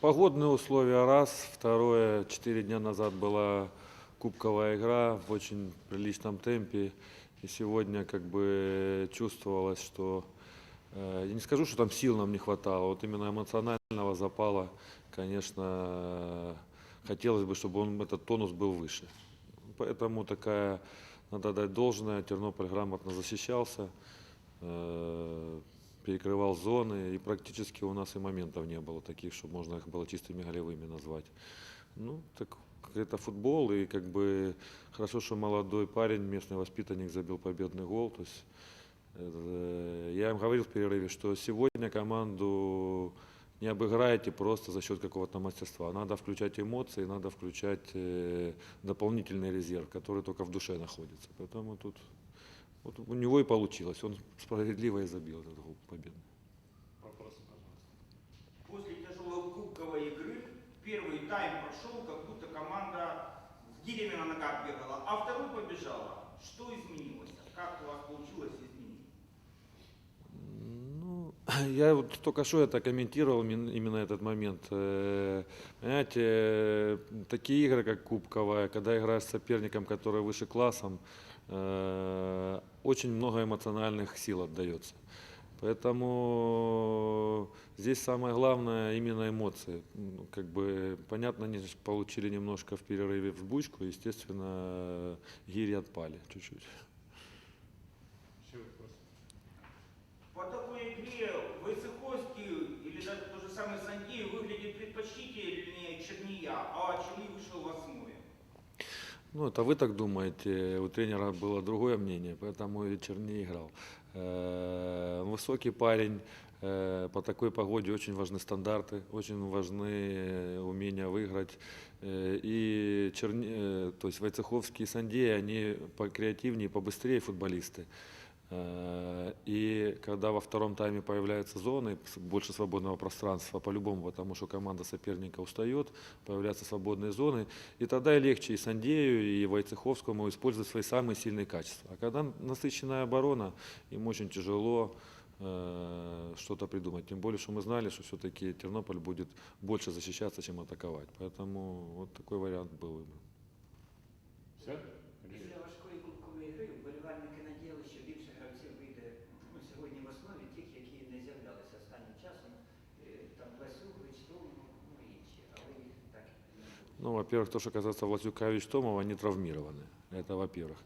Погодные условия раз. Второе, четыре дня назад была кубковая игра в очень приличном темпе. И сегодня как бы чувствовалось, что э, я не скажу, что там сил нам не хватало, вот именно эмоционального запала, конечно, хотелось бы, чтобы он, этот тонус был выше. Поэтому такая, надо дать должное, Тернополь грамотно защищался, э, перекрывал зоны, и практически у нас и моментов не было таких, чтобы можно их было чистыми голевыми назвать. Ну, так это футбол, и как бы хорошо, что молодой парень, местный воспитанник, забил победный гол. То есть, э, я им говорил в перерыве, что сегодня команду не обыграете просто за счет какого-то мастерства. Надо включать эмоции, надо включать э, дополнительный резерв, который только в душе находится. Поэтому тут вот у него и получилось. Он справедливо и забил этот гол победный. Вопросы, пожалуйста. После тяжелой кубковой игры первый тайм прошел, как будто команда с гирями на ногах бегала, а второй побежала. Что изменилось? Как у вас получилось изменить? Ну, я вот только что это комментировал именно именно этот момент. Э, Понимаете, э, такие игры, как Кубковая, когда играешь с соперником, который выше классом, э, очень много эмоциональных сил отдается. Поэтому здесь самое главное именно эмоции. Ну, Как бы понятно, они получили немножко в перерыве взбучку, естественно, гири отпали чуть-чуть. По такой игре Войцеховский или даже тот же самый Сандеев выглядит предпочтительнее Черния, а Черний вышел восьмой. Ну, это вы так думаете. У тренера было другое мнение, поэтому и Черни играл. Высокий парень, по такой погоде очень важны стандарты, очень важны умения выиграть. И Черни, то есть Войцеховский и Сандея, они покреативнее, побыстрее футболисты. Э, И когда во втором тайме появляются зоны, больше свободного пространства, по-любому, потому что команда соперника устает, появляются свободные зоны, и тогда и легче и Сандею, и Войцеховскому использовать свои самые сильные качества. А когда насыщенная оборона, им очень тяжело э, что-то придумать. Тем более, что мы знали, что все-таки Тернополь будет больше защищаться, чем атаковать. Поэтому вот такой вариант был. выбран. Все? Ну, во-первых, то, что касается Власюкавич Томова, они травмированы. Это во-первых.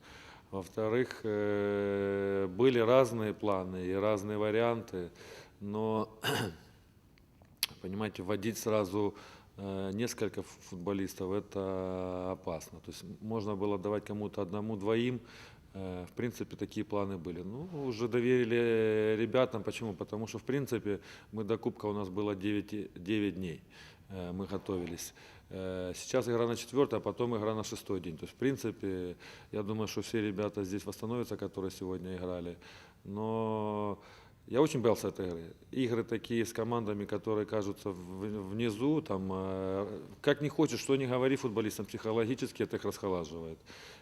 Во-вторых, э, были разные планы и разные варианты, но, понимаете, вводить сразу э, несколько футболистов это опасно. То есть можно было давать кому-то одному, двоим. Э, В принципе, такие планы были. Ну, уже доверили ребятам. Почему? Потому что, в принципе, мы до Кубка у нас было 9, и- 9 дней. Мы готовились. Э, Сейчас игра на четвертый, а потом игра на шестой день. То есть, в принципе, я думаю, что все ребята здесь восстановятся, которые сегодня играли. Но я очень боялся этой игры. Игры такие с командами, которые кажутся внизу, там, э, как не хочешь, что не говори футболистам, психологически это их расхолаживает.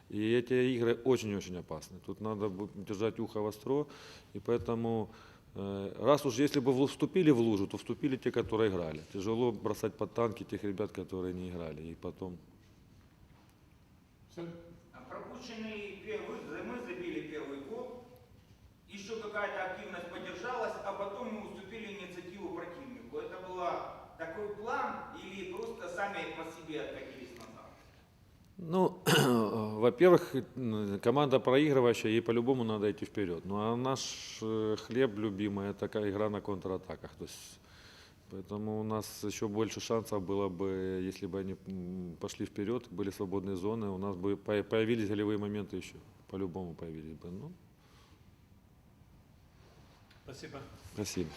И эти игры очень-очень опасны. Тут надо держать ухо востро, и поэтому раз уж если бы вступили в лужу, то вступили те, которые играли. Тяжело бросать под танки тех ребят, которые не играли. И потом Все? А Пропущенный первый, мы забили первый гол, еще какая-то активность поддержалась, а потом мы уступили инициативу противнику. Это был такой план или просто сами по себе откатились назад? Ну, во-первых, команда проигрывающая, ей по-любому надо идти вперед. Ну а наш э, хлеб любимый это такая игра на контратаках. То есть, поэтому у нас еще больше шансов было бы, если бы они пошли вперед, были свободные зоны, у нас бы по- появились голевые моменты еще. По-любому появились бы. Ну, Спасибо. спасибо.